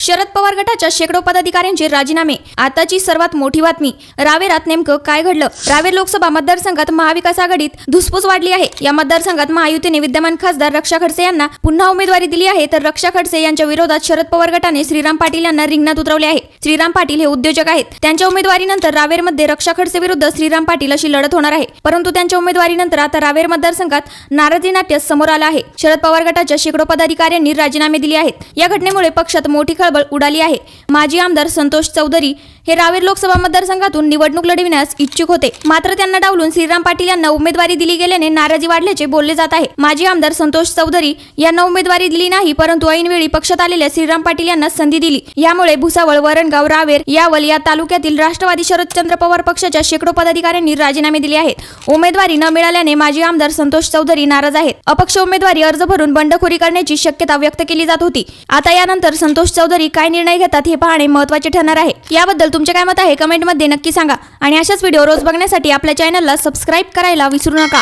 शरद पवार गटाच्या शेकडो पदाधिकाऱ्यांचे राजीनामे. आताची सर्वात मोठी बातमी. रावेरात नेमकं काय घडलं? रावेर लोकसभा मतदारसंघात महाविकास आघाडीत धुसफूस वाढली आहे. या मतदारसंघात महायुतीने विद्यमान खासदार रक्षा खडसे यांना पुन्हा उमेदवारी दिली आहे. तर रक्षा खडसे यांच्या विरोधात शरद पवार गटाने श्रीराम पाटील यांना रिंगणात उतरवले आहे. श्रीराम पाटील हे उद्योजक आहेत. त्यांच्या उमेदवारीनंतर रावेरमध्ये रक्षा खडसे विरुद्ध श्रीराम पाटील अशी लढत होणार आहे. परंतु त्यांच्या उमेदवारीनंतर आता रावेर मतदारसंघात नाराजी नाट्य समोर आलं आहे. शरद पवार गटाच्या शेकडो पदाधिकाऱ्यांनी राजीनामे दिले आहेत. या घटनेमुळे पक्षात मोठी खळबळ उडाली आहे. माजी आमदार संतोष चौधरी हे रावेर लोकसभा मतदारसंघातून निवडणूक लढविण्यास इच्छुक होते. मात्र त्यांना डावलून श्रीराम पाटील यांना उमेदवारी दिली गेल्याने नाराजी वाढल्याचे बोलले जात आहे. माजी आमदार संतोष चौधरी यांना उमेदवारी दिली नाही परंतु ऐनवेळी पक्षात आलेल्या श्रीराम पाटील यांना संधी दिली. यामुळे भुसावळ वरण वरणगाव रावेर यावल या तालुक्यातील राष्ट्रवादी शरदचंद्र पवार पक्षाच्या शेकडो पदाधिकाऱ्यांनी राजीनामे दिले आहेत. उमेदवारी न मिळाल्याने माजी आमदार संतोष चौधरी नाराज आहेत. अपक्ष उमेदवारी अर्ज भरून बंडखोरी करण्याची शक्यता व्यक्त केली जात होती. आता यानंतर संतोष चौधरी काय निर्णय घेतात हे पाहणे महत्त्वाचे ठरणार आहे. याबद्दल तुमचे काय मत आहे? कमेंटमध्ये नक्की सांगा. आणि अशाच व्हिडिओ रोज बघण्यासाठी आपल्या चॅनलला सबस्क्राईब करायला विसरू नका.